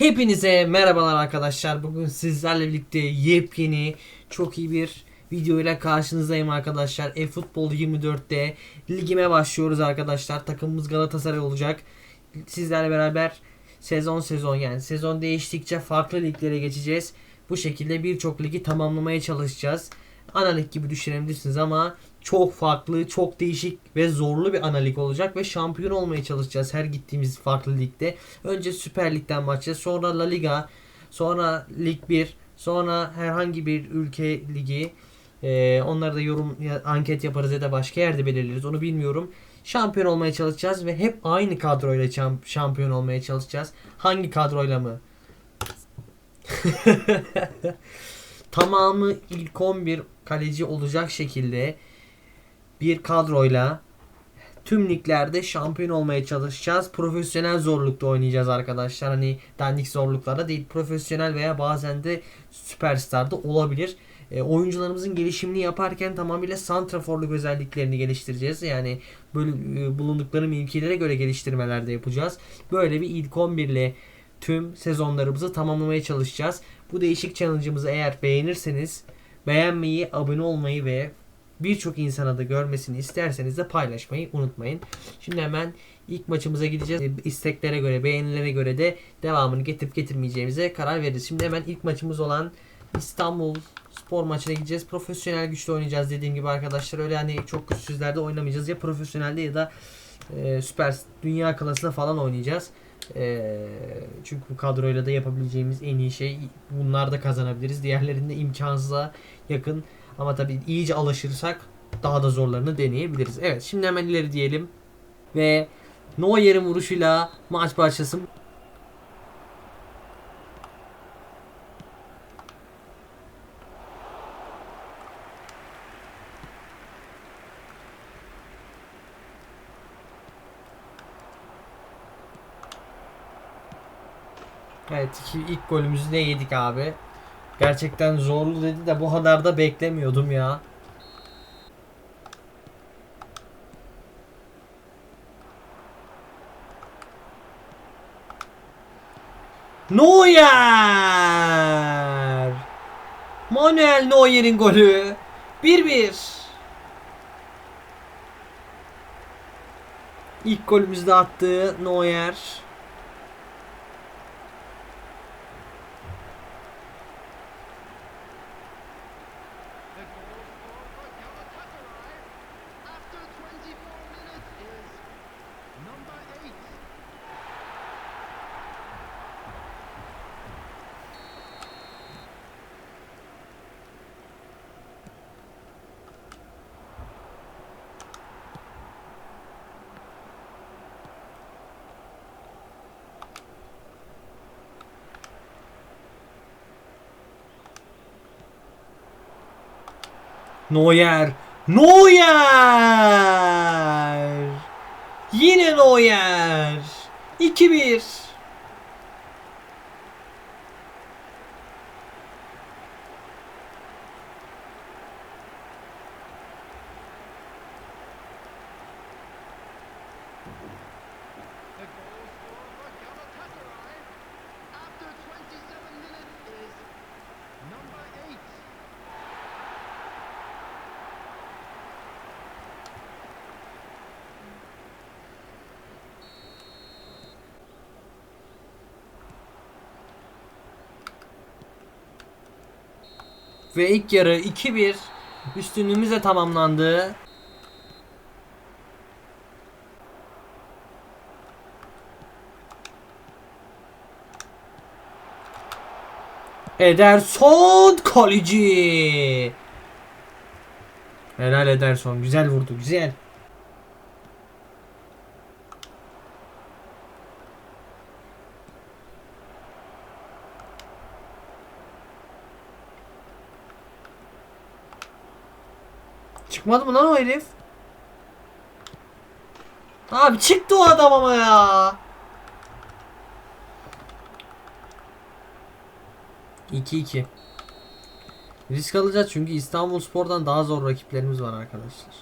Hepinize merhabalar arkadaşlar. Bugün sizlerle birlikte yepyeni çok iyi bir video ile karşınızdayım arkadaşlar. E-Futbol 24'te ligime başlıyoruz arkadaşlar. Takımımız Galatasaray olacak. Sizlerle beraber sezon sezon yani sezon değiştikçe farklı liglere geçeceğiz. Bu şekilde birçok ligi tamamlamaya çalışacağız. Ana lig gibi düşünebilirsiniz ama çok farklı, çok değişik ve zorlu bir ana lig olacak ve şampiyon olmaya çalışacağız her gittiğimiz farklı ligde. Önce Süper Lig'den başlayacağız. Sonra La Liga, sonra Lig 1, sonra herhangi bir ülke ligi. Ee, onları da yorum anket yaparız ya da başka yerde belirleriz. Onu bilmiyorum. Şampiyon olmaya çalışacağız ve hep aynı kadroyla şam- şampiyon olmaya çalışacağız. Hangi kadroyla mı? Tamamı ilk 11 kaleci olacak şekilde bir kadroyla tüm liglerde şampiyon olmaya çalışacağız. Profesyonel zorlukta oynayacağız arkadaşlar. Hani dandik zorluklarda değil. Profesyonel veya bazen de süperstar da olabilir. E, oyuncularımızın gelişimini yaparken tamamıyla santraforluk özelliklerini geliştireceğiz. Yani böyle e, bulundukları mevkilere göre geliştirmeler de yapacağız. Böyle bir ilk 11 ile tüm sezonlarımızı tamamlamaya çalışacağız. Bu değişik challenge'ımızı eğer beğenirseniz beğenmeyi, abone olmayı ve birçok insana da görmesini isterseniz de paylaşmayı unutmayın. Şimdi hemen ilk maçımıza gideceğiz. E, İsteklere göre, beğenilere göre de devamını getirip getirmeyeceğimize karar veririz. Şimdi hemen ilk maçımız olan İstanbul spor maçına gideceğiz. Profesyonel güçlü oynayacağız dediğim gibi arkadaşlar. Öyle hani çok güçsüzlerde oynamayacağız. Ya profesyonelde ya da e, süper dünya klasında falan oynayacağız. E, çünkü bu kadroyla da yapabileceğimiz en iyi şey bunlar da kazanabiliriz. Diğerlerinde imkansıza yakın ama tabii iyice alışırsak daha da zorlarını deneyebiliriz. Evet şimdi hemen ileri diyelim. Ve Neuer'in vuruşuyla maç başlasın. Evet iki, ilk golümüzü de yedik abi. Gerçekten zorlu dedi de bu kadar da beklemiyordum ya. Neuer! Manuel Neuer'in golü. 1-1. İlk golümüzü de attı Neuer. Neuer. Neuer! Yine Neuer. 2-1. Ve ilk yarı 2-1 üstünlüğümüzle tamamlandı. Ederson kaleci. Helal Ederson. Güzel vurdu. Güzel. Çıkmadı mı lan o herif? Abi çıktı o adam ama ya. 2-2. Risk alacağız çünkü İstanbul Spor'dan daha zor rakiplerimiz var arkadaşlar.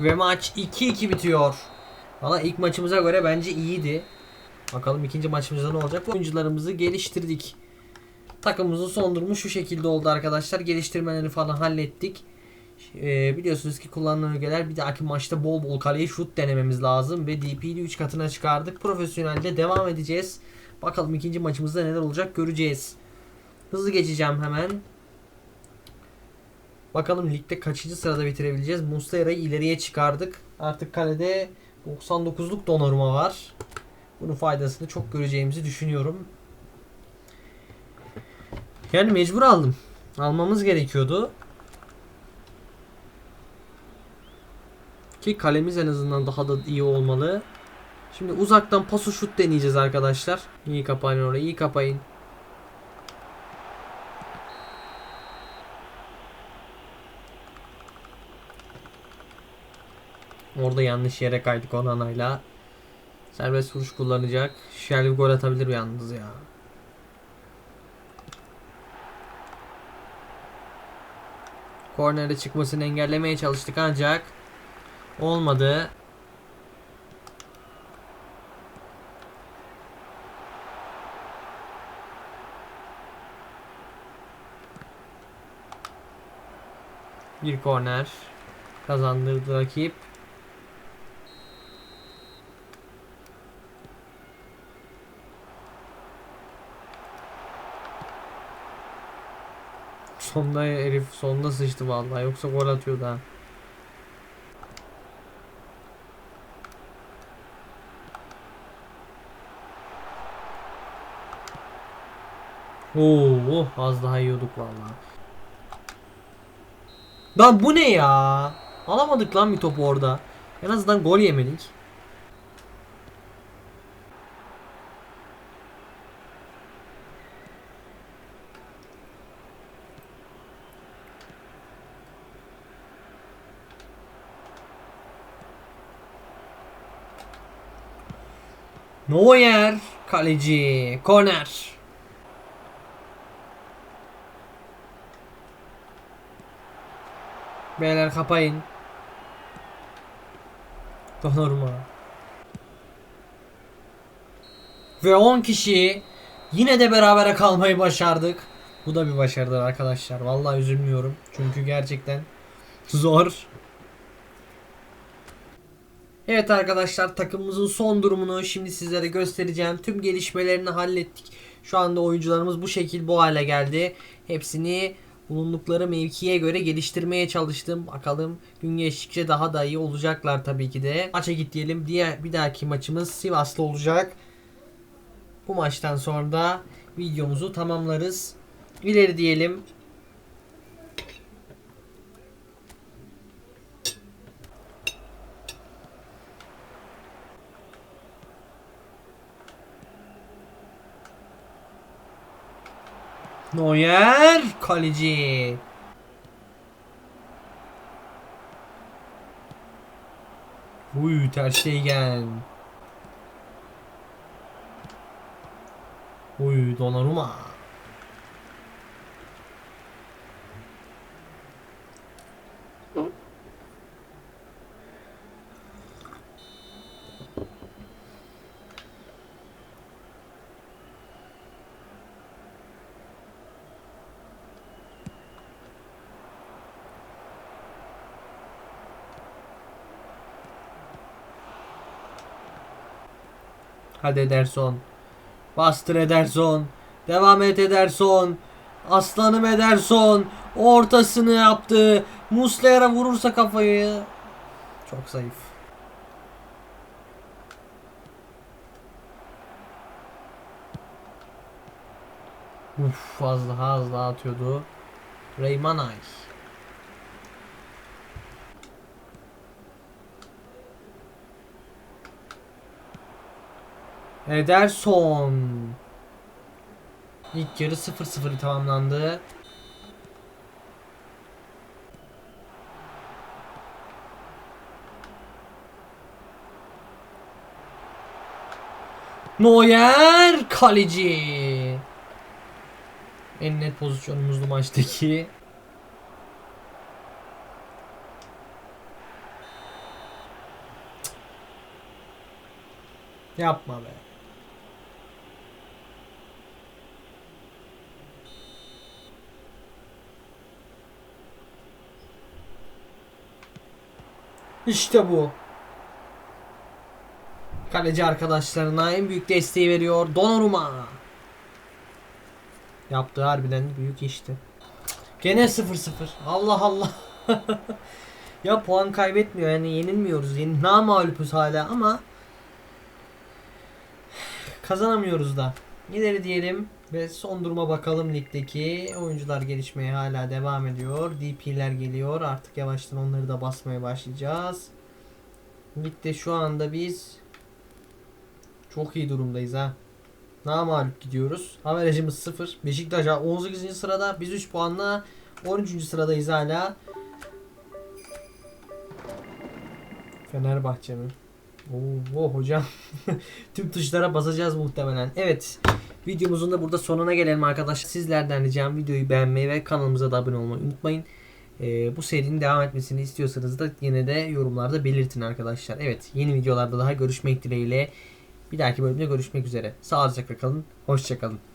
Ve maç 2-2 bitiyor. Valla ilk maçımıza göre bence iyiydi. Bakalım ikinci maçımızda ne olacak? Oyuncularımızı geliştirdik. Takımımızın son durumu şu şekilde oldu arkadaşlar. Geliştirmeleri falan hallettik. Ee, biliyorsunuz ki kullanılan ögeler bir dahaki maçta bol bol kaleye şut denememiz lazım ve DP'yi 3 katına çıkardık. Profesyonelde devam edeceğiz. Bakalım ikinci maçımızda neler olacak göreceğiz. Hızlı geçeceğim hemen. Bakalım ligde kaçıncı sırada bitirebileceğiz. Muslera'yı ileriye çıkardık. Artık kalede 99'luk Donnarumma var. Bunun faydasını çok göreceğimizi düşünüyorum. Yani mecbur aldım. Almamız gerekiyordu. Ki kalemiz en azından daha da iyi olmalı. Şimdi uzaktan paso şut deneyeceğiz arkadaşlar. İyi kapayın orayı, iyi kapayın. Orada yanlış yere kaydık Onana'yla. Serbest vuruş kullanacak. Shelby gol atabilir yalnız ya. Kornere çıkmasını engellemeye çalıştık ancak olmadı. Bir korner kazandırdı rakip. Sonda herif sonda sıçtı vallahi yoksa gol atıyordu ha. Oo, oh, az daha yiyorduk vallahi. Lan bu ne ya? Alamadık lan bir topu orada. En azından gol yemedik. Neuer kaleci korner. Beyler kapayın. Donnarumma. Ve 10 kişi yine de berabere kalmayı başardık. Bu da bir başarıdır arkadaşlar. Vallahi üzülmüyorum. Çünkü gerçekten zor. Evet arkadaşlar takımımızın son durumunu şimdi sizlere göstereceğim. Tüm gelişmelerini hallettik. Şu anda oyuncularımız bu şekil bu hale geldi. Hepsini bulundukları mevkiye göre geliştirmeye çalıştım. Bakalım gün geçtikçe daha da iyi olacaklar tabii ki de. Maça git diyelim. Diğer bir dahaki maçımız Sivas'ta olacak. Bu maçtan sonra da videomuzu tamamlarız. İleri diyelim. Neuer kaleci. Uy Ter Stegen. Uy Donnarumma. Hadi Ederson. Bastır Ederson. Devam et Ederson. Aslanım Ederson. Ortasını yaptı. Muslera vurursa kafayı. Çok zayıf. Uf az daha atıyordu. Reymanay. Ederson. İlk yarı 0-0 tamamlandı. Neuer kaleci. En net pozisyonumuzdu maçtaki. Yapma be. İşte bu. Kaleci arkadaşlarına en büyük desteği veriyor. Donnarumma. Yaptığı harbiden büyük işti. Gene 0-0. Allah Allah. ya puan kaybetmiyor yani yenilmiyoruz. Yeni namalupuz hala ama kazanamıyoruz da. İleri diyelim ve son duruma bakalım ligdeki. Oyuncular gelişmeye hala devam ediyor. DP'ler geliyor. Artık yavaştan onları da basmaya başlayacağız. Ligde şu anda biz çok iyi durumdayız ha. Namalup gidiyoruz. Averajımız 0. Beşiktaş 18. sırada. Biz 3 puanla 13. sıradayız hala. Fenerbahçe mi? Oo, hocam. Tüm tuşlara basacağız muhtemelen. Evet. Videomuzun da burada sonuna gelelim arkadaşlar. Sizlerden ricam videoyu beğenmeyi ve kanalımıza da abone olmayı unutmayın. Ee, bu serinin devam etmesini istiyorsanız da yine de yorumlarda belirtin arkadaşlar. Evet yeni videolarda daha görüşmek dileğiyle. Bir dahaki bölümde görüşmek üzere. Sağlıcakla kalın. Hoşçakalın.